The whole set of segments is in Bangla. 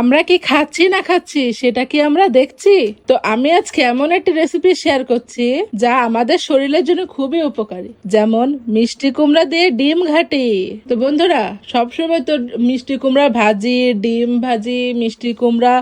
আমরা কি খাচ্ছি না খাচ্ছি সেটা কি আমরা দেখছি? তো আমি আজকে এমন একটি রেসিপি শেয়ার করছি যা আমাদের শরীরের জন্য খুবই উপকারী। যেমন মিষ্টি কুমড়া দিয়ে ডিম ঘাটি। তো বন্ধুরা, সবসময় তো মিষ্টি কুমড়া ভাজি, ডিম ভাজি, মিষ্টি কুমড়া,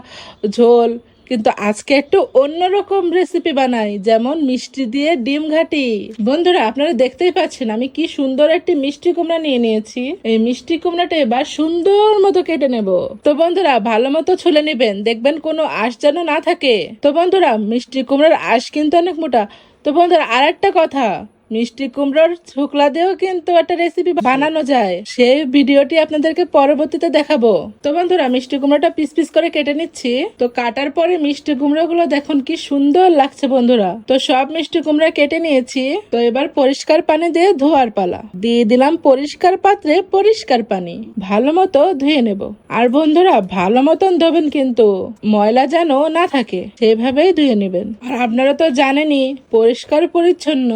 ঝোল কিন্তু আজকে একটু অন্যরকম রেসিপি বানাই, যেমন মিষ্টি দিয়ে ডিম ঘাটি। বন্ধুরা, আপনারা দেখতেই পাচ্ছেন আমি কি সুন্দর একটি মিষ্টি কুমড়া নিয়ে নিয়েছি। এই মিষ্টি কুমড়াটা এবার সুন্দর মতো কেটে নেব। তো বন্ধুরা, ভালো মতো ছুলে নেবেন, দেখবেন কোনো আঁশ যেন না থাকে। তো বন্ধুরা, মিষ্টি কুমড়ার আঁশ কিন্তু অনেক মোটা। তো বন্ধুরা আর একটা কথা মিষ্টি কুমড়োর শুকলা দিয়েও কিন্তু একটা রেসিপি বানানো যায়। সেই ভিডিওটি আপনাদেরকে পরবর্তীতে দেখাবো। তো বন্ধুরা, মিষ্টি কুমড়োটা পিস পিস করে কেটে নিচ্ছি। তো কাটার পরে মিষ্টি কুমড়ো গুলো দেখুন কি সুন্দর লাগছে বন্ধুরা। তো সব মিষ্টি কুমড়া কেটে নিয়েছি। তো এবার পরিষ্কার পানি দিয়ে ধোয়ার পালা। দিয়ে দিলাম পরিষ্কার পাত্রে পরিষ্কার পানি। ভালো মতো ধুয়ে নেব। আর বন্ধুরা, ভালো মতন ধোবেন কিন্তু। ময়লা যেন না থাকে, সেভাবেই ধুয়ে নেবেন। আর আপনারা তো জানেনই, পরিষ্কার পরিচ্ছন্ন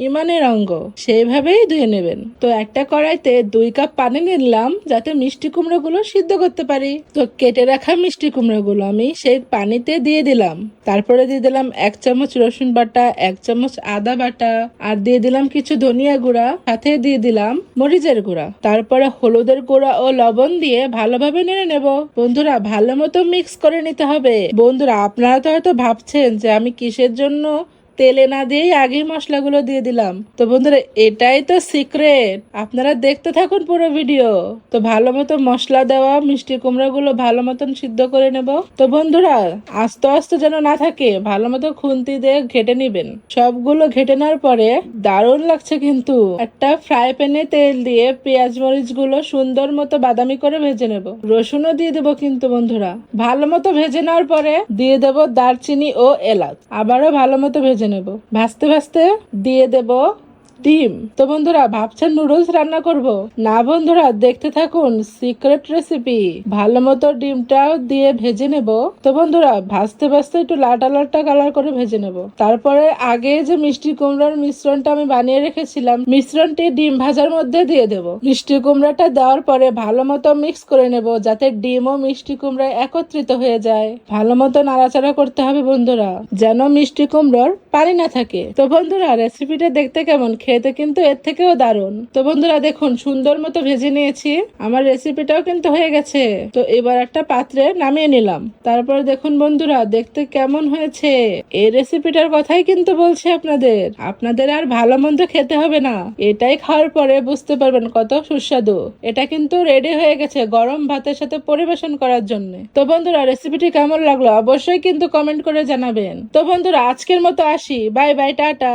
ইমানের অঙ্গ। সেইভাবেই ধুয়ে নেবেন। তো একটা কড়াইতে দুই কাপ পানি নিলাম যাতে মিষ্টি কুমড়োগুলো সিদ্ধ করতে পারি। তো কেটে রাখা মিষ্টি কুমড়োগুলো আমি সেই পানিতে দিয়ে দিলাম। তারপরে দিয়ে দিলাম এক চামচ রসুন বাটা, এক চামচ আদা বাটা, আর দিয়ে দিলাম কিছু ধনিয়া গুঁড়া। সাথে দিয়ে দিলাম মরিচের গুঁড়া। তারপরে হলুদের গুঁড়া ও লবণ দিয়ে ভালোভাবে নেড়ে নেব। বন্ধুরা ভালো মতো মিক্স করে নিতে হবে। বন্ধুরা, আপনারা তো হয়তো ভাবছেন যে আমি কিসের জন্য তেলে না দিয়েই আগেই মশলাগুলো দিয়ে দিলাম। তো বন্ধুরা, এটাই তো সিক্রেট আপনারা দেখতে থাকুন পুরো ভিডিও তো ভালো মতো মশলা দেওয়া, মিষ্টি কুমড়াগুলো ভালো মতন সিদ্ধ করে নেব। তো বন্ধুরা, আস্তে আস্তে যেন না থাকে, ভালো মতো খুন্তি দিয়ে ঘেটে নিবেন। সবগুলো ঘেটে নেওয়ার পরে দারুণ লাগছে কিন্তু। একটা ফ্রাই প্যানে তেল দিয়ে পেঁয়াজ মরিচগুলো সুন্দর মতো বাদামি করে ভেজে নেব। রসুনও দিয়ে দেবো কিন্তু বন্ধুরা। ভালো মতো ভেজে নেওয়ার পরে দিয়ে দেব দারচিনি ও এলাচ। আবারও ভালো মতো ভেজে নেব। ভাজতে ভাজতে দিয়ে দেব ডিম। তো বন্ধুরা, ভাবছেন নুডলস রান্না করব? না বন্ধুরা, দেখতে থাকুন সিক্রেট রেসিপি। ভালো মতো ডিমটাও দিয়ে ভেজে নেব। তো বন্ধুরা, ভাজতে ভাজতে একটু লাটা লাটা কালার করে ভেজে নেব। তারপরে আগে যে মিষ্টি কুমড়ার মিশ্রণটা আমি বানিয়ে রেখেছিলাম, মিশ্রণটি ডিম ভাজার মধ্যে দিয়ে দেব। মিষ্টি কুমড়াটা দেওয়ার পরে ভালো মতো মিক্স করে নেব, যাতে ডিম ও মিষ্টি কুমড়া একত্রিত হয়ে যায়। ভালো মতো নাড়াচাড়া করতে হবে বন্ধুরা, যেন মিষ্টি কুমড়োর পানি না থাকে। তো বন্ধুরা রেসিপিটা দেখতে কেমন? খেতে কিন্তু এর থেকেও দারুণ। তো বন্ধুরা, দেখুন, সুন্দর মতো ভেজে নিয়েছি। আমার রেসিপিটাও কিন্তু হয়ে গেছে। তো এবার একটা পাত্রে নামিয়ে নিলাম। তারপর দেখুন বন্ধুরা, দেখতে কেমন হয়েছে। এই রেসিপিটার কথাই কিন্তু বলছি আপনাদের। আপনাদের আর ভালো মন্দ খেতে হবে না। এটাই খাওয়ার পরে বুঝতে পারবেন কত সুস্বাদু। এটা কিন্তু রেডি হয়ে গেছে গরম ভাতের সাথে পরিবেশন করার জন্য। তো বন্ধুরা রেসিপিটি কেমন লাগল অবশ্যই কিন্তু কমেন্ট করে জানাবেন। তো বন্ধুরা, আজকের মতো আসি। Bye bye, tata.